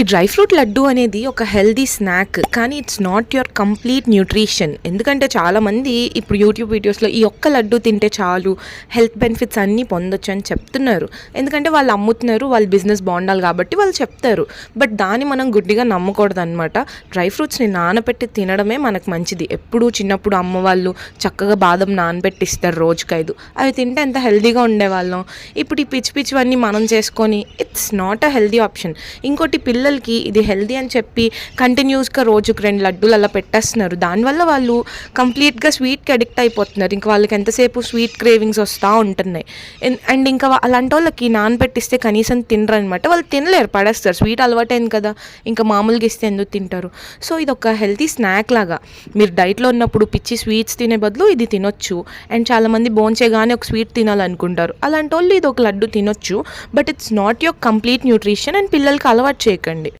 ఈ dry fruit laddu అనేది ఒక హెల్దీ స్నాక్ కానీ it's not your complete nutrition ఎందుకంటే చాలామంది ఇప్పుడు యూట్యూబ్ వీడియోస్లో ఈ ఒక్క లడ్డు తింటే చాలు హెల్త్ బెనిఫిట్స్ అన్నీ పొందొచ్చు అని చెప్తున్నారు. ఎందుకంటే వాళ్ళు అమ్ముతున్నారు వాళ్ళ బిజినెస్ బాగుండాలి కాబట్టి వాళ్ళు చెప్తారు. బట్ దాన్ని మనం గుడ్డిగా నమ్మకూడదు అనమాట డ్రై ఫ్రూట్స్ని నానబెట్టి తినడమే మనకు మంచిది. ఎప్పుడు చిన్నప్పుడు అమ్మ వాళ్ళు చక్కగా బాదం నానబెట్టి ఇస్తారు రోజుకైదు. అవి తింటే ఎంత హెల్దీగా ఉండేవాళ్ళం. ఇప్పుడు ఈ పిచ్చి పిచ్చివన్నీ మనం చేసుకొని it's not a healthy option ఇంకోటి పిల్ల పిల్లలకి ఇది హెల్దీ అని చెప్పి కంటిన్యూస్గా రోజుకు రెండు లడ్డూలు అలా పెట్టేస్తున్నారు. దానివల్ల వాళ్ళు కంప్లీట్గా స్వీట్కి అడిక్ట్ అయిపోతున్నారు. ఇంకా వాళ్ళకి ఎంతసేపు స్వీట్ క్రేవింగ్స్ వస్తూ ఉంటున్నాయి. అండ్ ఇంకా అలాంటి వాళ్ళకి నానబెట్టిస్తే కనీసం తినరు అనమాట వాళ్ళు తినలేరు పడేస్తారు. స్వీట్ అలవాటైంది కదా. ఇంకా మామూలుగా ఇస్తే ఎందుకు తింటారు? సో ఇది ఒక హెల్తీ స్నాక్ లాగా. మీరు డైట్లో ఉన్నప్పుడు పిచ్చి స్వీట్స్ తినే బదులు ఇది తినొచ్చు. అండ్ చాలామంది బోంచేగానే ఒక స్వీట్ తినాలనుకుంటారు. అలాంటి వాళ్ళు ఇది ఒక లడ్డు తినొచ్చు. But it's not your complete nutrition and పిల్లలకి అలవాటు చేయకండి. చూడండి